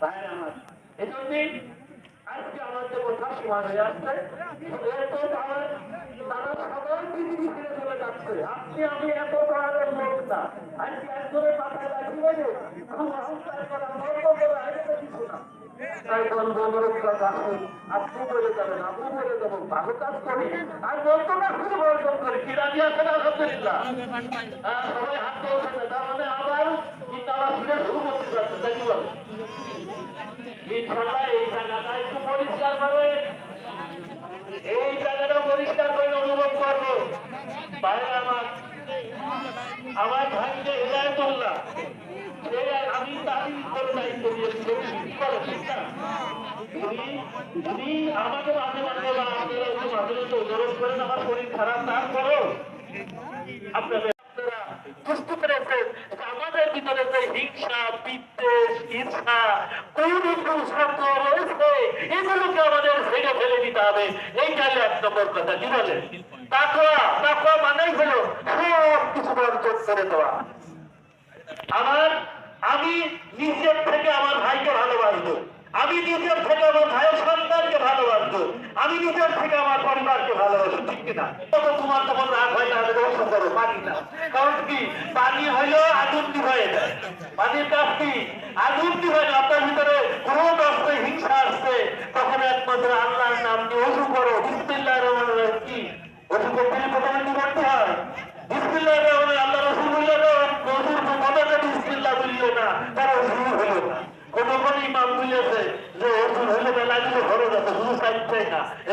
ভাইয়ের আমার এই জন্যই আজকে আমার যে কথা সময় আপনি আমি এত ধরনের লোক না আজকে একজনের মাথায় রাখিয়ে যে বন্ধু আপনি বলে যাবেন আপনি বলে যাবেন ভালো কাজ করি আর বলতো না শুধু বর্জন করি কি রাজি আছেন আলহামদুলিল্লাহ। সবাই হাত তুলছে তার মানে আবার চিন্তা ফিরে শুরু করতে যাচ্ছে তাই কি বলেন ইনশাআল্লাহ এই জায়গাটা একটু পরিষ্কার করে এই জায়গাটা পরিষ্কার করে অনুভব করব বাইরে আমার আমার ভাইকে হেদায়তুল্লাহ সে আমি তারই করে কি করে উনি উনি আমাকে মাঝে মাঝে বা আপনারা একটু যে আমাদের ভিতরে যে হিংসা, বিদ্বেষ, ঈর্ষা কৌরুকুল রয়েছে, এগুলোকে আমাদের ছেড়ে ফেলে দিতে হবে। এইটাই এক নম্বর কথা, কি বলেন? তাকওয়া তাকওয়া মানেই হলো সব কিছু বর্জন করে দেওয়া। আমার, আমি নিজের থেকে আমার ভাইকে ভালোবাসবো। আমি নিজের থেকে আমার ভাইয়ের সন্তানকে ভালোবাসবো। আমি নিজের থেকে আমার পরিবারকে ভালোবাসবো, ঠিক কিনা? তোমার তখন রাগ হয় না রস করো পানি না। কারণ কি? পানি হইল আগুন হয়ে যায়। পানির কাজ কি? আগুন হয়ে আপনার ভিতরে ক্রোধ আসছে হিংসা আসছে। তখন একমাত্র আল্লাহর নাম নিয়ে অজু করো বিসমিল্লাহ রহমান অজু করতে গেলে প্রথমে কি করতে হয়। বিসমিল্লাহ আল্লাহ রসুল বলল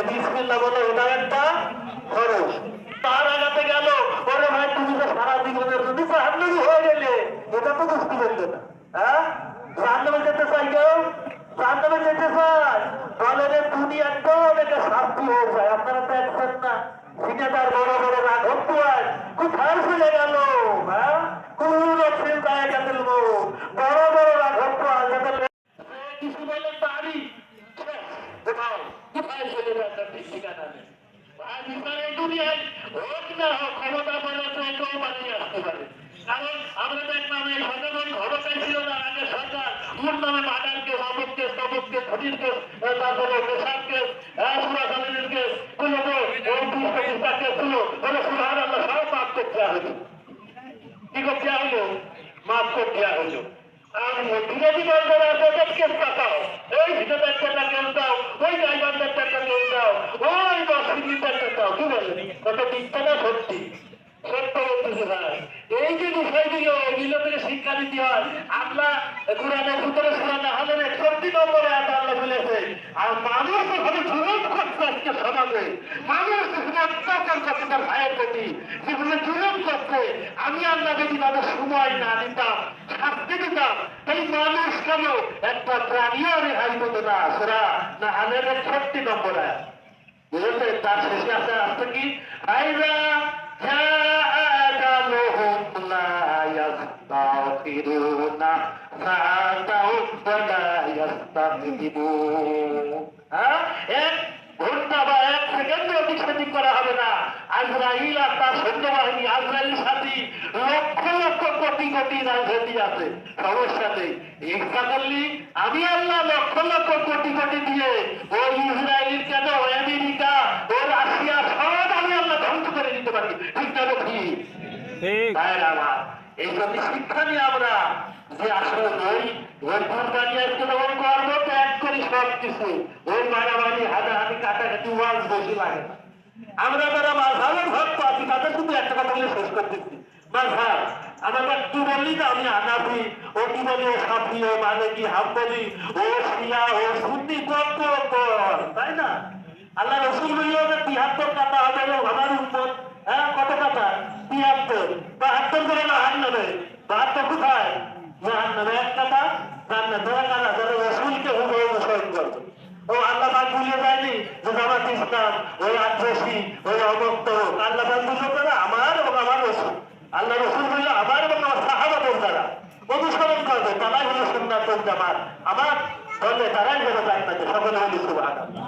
বিসমিল্লাহ বলল না, তারা আগাতে গেল, ওরে তুমি তো সারা জীবনের হয়ে গেলে। এটা তো বুঝতে পারলে না। হ্যাঁ? চাই কেউ? জাহান্নামে বলে রে দুনিয়া একদম এটা শান্তি হয়ে তো না সিনেমার বড় বড় রাঘব পুয়ার কোথায় গেল কোন রক্ষিল গায়ে বড় বড় রাঘব পুয়ার কিছু বললেন বাড়ি কোথায়? কোথায় চলে যাচ্ছে ঠিক ঠিকানা নেই। আজ ইসরায়েল দুনিয়ায় হোক না হোক, ক্ষমতা বলে কেউ বানিয়ে আসতে পারে। কারণ আমরা দেখলাম এই সচেতন ক্ষমতায় ছিল না, আগে সরকার। ওর নামে মার্ডারকে অমুককে তমুককে খনিরকে তারপরে পেশাবকে সুরাখালীকে গুলোকে এই দুশো ইস্তাকে ছিল বলে সুরাহার আল্লাহ সব মাফ করতে হলো কি করতে হলো হলো আর বিরোধী দলদের আছে কেস কাটাও, এই ভিতরের টাকা কেউ দাও, ওই ড্রাইভারদের টাকা কেউ দাও, ওই বাসিন্দির টাকা দাও। কি বলেন কত মিথ্যা না সত্যি? সত্য বলতেছে এই যে বিষয়গুলো এগুলো থেকে শিক্ষা দিতে হয়। আমরা কোরআনের ভিতরে সুরানা হলেন একষট্টি নম্বরে আল্লাহ বলেছে আর মানুষ ওখানে জুলুম করছে আজকে সমাজে। মানুষ যেখানে অত্যাচার করছে তার ভাইয়ের প্রতি। যেখানে জুলুম করছে আমি আল্লাহ যদি তাদের সময় না দিতাম শাস্তি দিতাম তাই মানুষ কেন একটা প্রাণীও রেহাই পেত না সেরা না হালের একষট্টি নম্বর আয়াত বুঝেছে তার শেষে আছে আসছে কি আইরা جاءهم لا يستغفرون فأتوا ولا يستقدمون হ্যাঁ এক ঘন্টা বা এক সেকেন্ডে অধিক সেদিক করা হবে না আজরাইল আর তার সৈন্যবাহিনী আজরাইল সাথে লক্ষ লক্ষ কোটি কোটি রাজনীতি আছে। সমস্যা নেই ইচ্ছা করলি আমি আল্লাহ লক্ষ লক্ষ কোটি কোটি দিয়ে ওই ইসরায়েল কেন আমেরিকা ও রাশিয়া সব আমি আল্লাহ ধ্বংস করে দিতে পারি। ঠিক না ঠিক। তাই আমার এই প্রতি শিক্ষা নিয়ে আমরা যে আসলে ওই ওই কোরবানি আজকে তখন করব ত্যাগ করি সব কিছু ওই মারামারি হাজার হানাহানি কাটাকাটি ওয়াজ বেশি লাগে। না আমরা যারা মাঝাবের ভক্ত আছি, তাদের শুধু একটা কথা বলে শেষ বললি না আমি ও কি বলি ও ও মালিকি হাম্বলি ও শিয়া ও তাই না? আল্লাহ রসুল তিয়াত্তর কাটা হবে আমার উন্মত হ্যাঁ কত কাটা তিয়াত্তর বাহাত্তর করে বাহান নেবে বাহাত্তর কোথায়? বাহান নেবে এক কাটা জান্নাত ধরা কাটা যারা রসুলকে হুবহু করবে। ভুলে যায়নি। যে জামাত ইসলাম ওই আদ্রসী, ওই অবক্ত আল্লাহ বন্ধু তারা আমার এবং আমার রসুল। আল্লাহ রসুল বলল আমার এবং আমার সাহাবাদের তারা অনুসরণ করবে তারাই হলো সুন্দর জামাত আমার। বললে তারাই হলো জান্নাতে সকলে হলো সুবহানাল্লাহ।